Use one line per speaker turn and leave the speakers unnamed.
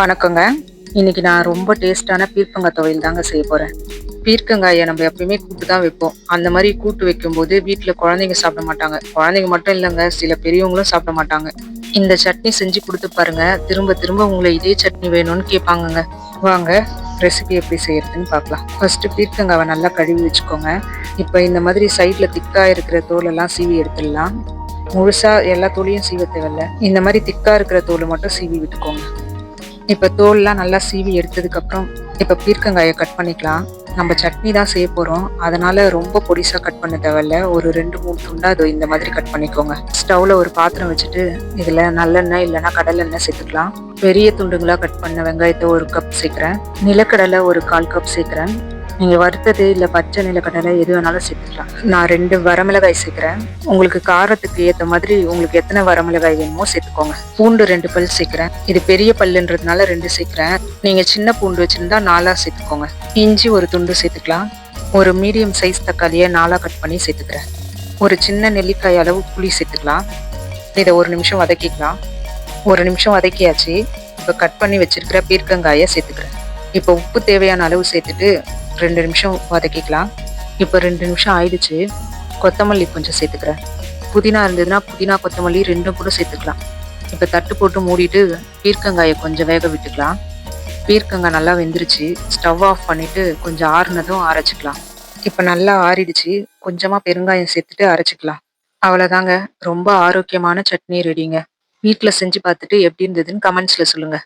வணக்கங்க. இன்னைக்கு நான் ரொம்ப டேஸ்டான பீர்க்கங்காய் துவையல் தாங்க செய்ய போறேன். பீர்க்கங்காயை நம்ம எப்பயுமே கூட்டு தான் வைப்போம். அந்த மாதிரி கூட்டு வைக்கும்போது வீட்டில் குழந்தைங்க சாப்பிட மாட்டாங்க. குழந்தைங்க மட்டும் இல்லைங்க சில பெரியவங்களும் சாப்பிட மாட்டாங்க. இந்த சட்னி செஞ்சு கொடுத்து பாருங்க. திரும்ப திரும்ப உங்களை இதே சட்னி வேணும்னு கேட்பாங்கங்க. வாங்க ரெசிபி எப்படி செய்யறதுன்னு பார்க்கலாம். ஃபர்ஸ்ட் பீர்க்கங்காவை நல்லா கழுவி வச்சுக்கோங்க. இப்போ இந்த மாதிரி சைட்ல திக்கா இருக்கிற தோலெல்லாம் சீவி எடுத்துடலாம். முழுசா எல்லா தோலையும் சீவ தேவையில்ல. இந்த மாதிரி திக்கா இருக்கிற தோலை மட்டும் சீவி விட்டுக்கோங்க. இப்போ தோல்லாம் நல்லா சீவி எடுத்ததுக்கப்புறம் இப்போ பீர்க்கங்காயை கட் பண்ணிக்கலாம். நம்ம சட்னி தான் செய்ய போகிறோம் அதனால ரொம்ப பொடிசாக கட் பண்ண தேவையில்ல. ஒரு ரெண்டு மூணு துண்டா அது இந்த மாதிரி கட் பண்ணிக்கோங்க. ஸ்டவ்ல ஒரு பாத்திரம் வச்சுட்டு இதில் நல்லெண்ணெய் இல்லைன்னா கடலெண்ணெய் சேர்த்துக்கலாம். பெரிய துண்டுங்களாக கட் பண்ண வெங்காயத்தை ஒரு கப் சேர்க்குறேன். நிலக்கடலை ஒரு கால் கப் சேர்க்குறேன். நீங்க வறுத்தது இல்ல பச்சை நிலக்கடலை எது வேணாலும் சேர்த்துக்கலாம். நான் ரெண்டு வரமிளகாய் சேர்க்கிறேன். உங்களுக்கு காரத்துக்கு ஏத்த மாதிரி உங்களுக்கு எத்தனை வரமிளகாய் வேணுமோ சேர்த்துக்கோங்க. பூண்டு ரெண்டு பல் சேர்க்கிறேன். இது பெரிய பல்லுன்றதுனால ரெண்டு சேர்க்கிறேன். நீங்க சின்ன பூண்டு வச்சிருந்தா நாலா சேர்த்துக்கோங்க. இஞ்சி ஒரு துண்டு சேர்த்துக்கலாம். ஒரு மீடியம் சைஸ் தக்காளியை நாலா கட் பண்ணி சேர்த்துக்கிறேன். ஒரு சின்ன நெல்லிக்காய் அளவு புளி சேர்த்துக்கலாம். இதை ஒரு நிமிஷம் வதக்கிக்கலாம். ஒரு நிமிஷம் வதக்கியாச்சு. இப்போ கட் பண்ணி வச்சிருக்கிற பீர்க்கங்காயை சேர்த்துக்கிறேன். இப்போ உப்பு தேவையான அளவு சேர்த்துட்டு ரெண்டு நிமிஷம் வதக்கிக்கலாம். இப்போ ரெண்டு நிமிஷம் ஆயிடுச்சு. கொத்தமல்லி கொஞ்சம் சேர்த்துக்கிறேன். புதினா இருந்ததுன்னா புதினா கொத்தமல்லி ரெண்டும் கூட சேர்த்துக்கலாம். இப்போ தட்டு போட்டு மூடிட்டு பீர்க்கங்காயை கொஞ்சம் வேக விட்டுக்கலாம். பீர்க்கங்காய் நல்லா வெந்துருச்சு. ஸ்டவ் ஆஃப் பண்ணிட்டு கொஞ்சம் ஆறுனதும் அரைச்சிக்கலாம். இப்போ நல்லா ஆறிடுச்சு. கொஞ்சமாக பெருங்காயம் சேர்த்துட்டு அரைச்சிக்கலாம். அவ்வளோதாங்க. ரொம்ப ஆரோக்கியமான சட்னி ரெடிங்க. வீட்டில் செஞ்சு பார்த்துட்டு எப்படி இருந்ததுன்னு கமெண்ட்ஸில் சொல்லுங்கள்